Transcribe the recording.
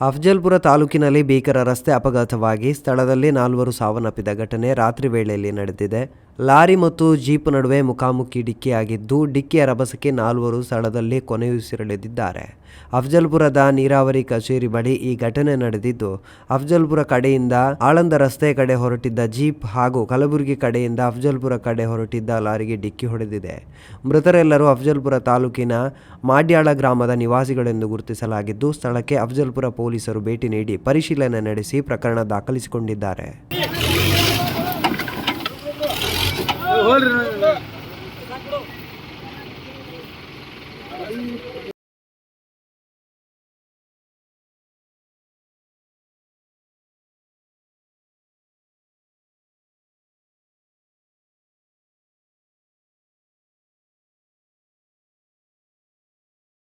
ಅಫಜಲ್ಪುರ ತಾಲೂಕಿನಲ್ಲಿ ಭೀಕರ ರಸ್ತೆ ಅಪಘಾತವಾಗಿ ಸ್ಥಳದಲ್ಲಿ ನಾಲ್ವರು ಸಾವನ್ನಪ್ಪಿದ ಘಟನೆ ರಾತ್ರಿ ವೇಳೆಯಲ್ಲಿ ನಡೆದಿದೆ. ಲಾರಿ ಮತ್ತು ಜೀಪ್ ನಡುವೆ ಮುಖಾಮುಖಿ ಡಿಕ್ಕಿಯಾಗಿದ್ದು, ಡಿಕ್ಕಿಯ ರಭಸಕ್ಕೆ ನಾಲ್ವರು ಸ್ಥಳದಲ್ಲಿ ಕೊನೆಯುಸಿರೆಳೆದಿದ್ದಾರೆ. ಅಫಜಲ್ಪುರದ ನೀರಾವರಿ ಕಚೇರಿ ಬಳಿ ಈ ಘಟನೆ ನಡೆದಿದ್ದು, ಅಫಜಲ್ಪುರ ಕಡೆಯಿಂದ ಆಳಂದ ರಸ್ತೆ ಕಡೆ ಹೊರಟಿದ್ದ ಜೀಪ್ ಹಾಗೂ ಕಲಬುರಗಿ ಕಡೆಯಿಂದ ಅಫಜಲ್ಪುರ ಕಡೆ ಹೊರಟಿದ್ದ ಲಾರಿಗೆ ಡಿಕ್ಕಿ ಹೊಡೆದಿದೆ. ಮೃತರೆಲ್ಲರೂ ಅಫಜಲ್ಪುರ ತಾಲೂಕಿನ ಮಾಡ್ಯಾಳ ಗ್ರಾಮದ ನಿವಾಸಿಗಳೆಂದು ಗುರುತಿಸಲಾಗಿದ್ದು, ಸ್ಥಳಕ್ಕೆ ಅಫಜಲ್ಪುರ ಪೊಲೀಸರು ಭೇಟಿ ನೀಡಿ ಪರಿಶೀಲನೆ ನಡೆಸಿ ಪ್ರಕರಣ ದಾಖಲಿಸಿಕೊಂಡಿದ್ದಾರೆ. ಹೋಲ್ರಿ